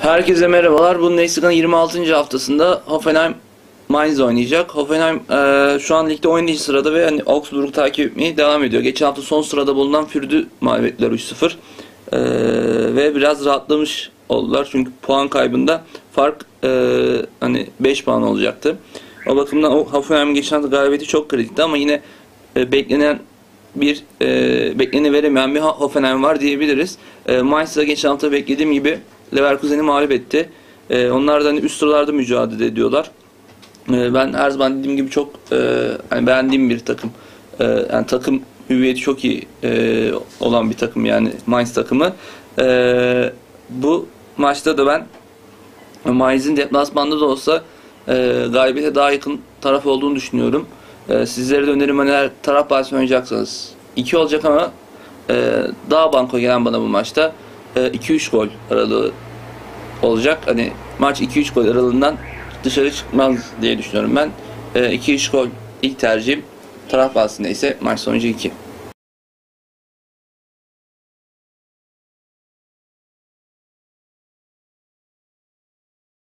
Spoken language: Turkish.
Herkese merhabalar. Bundesliga'nın 26. haftasında Hoffenheim Mainz oynayacak. Hoffenheim e, şu an ligde 17. sırada ve hani Augsburg'u takip etmeye devam ediyor. Geçen hafta son sırada bulunan Fürdü mağlup ettiler 3-0. E, ve biraz rahatlamış oldular. Çünkü puan kaybında fark e, hani 5 puan olacaktı. O bakımdan o Hoffenheim geçen hafta galibiyeti çok kritikti ama yine e, beklenen bir e, bekleni veremeyen bir Hoffenheim var diyebiliriz. E, Mainz da geçen hafta beklediğim gibi Leverkusen'i mağlup etti. E, onlar da hani üst sıralarda mücadele ediyorlar. E, ben her zaman dediğim gibi çok e, hani beğendiğim bir takım. E, yani takım hüviyeti çok iyi e, olan bir takım yani Mainz takımı. E, bu maçta da ben Mainz'in deplasmanda da olsa e, galibiyete daha yakın taraf olduğunu düşünüyorum. E, sizlere de önerim hani eğer taraf bahsi oynayacaksanız 2 olacak ama e, daha banko gelen bana bu maçta e, 2-3 gol aralığı olacak. Hani maç 2-3 gol aralığından dışarı çıkmaz diye düşünüyorum ben. E, 2-3 gol ilk tercihim. Taraf bahsinde ise maç sonucu 2.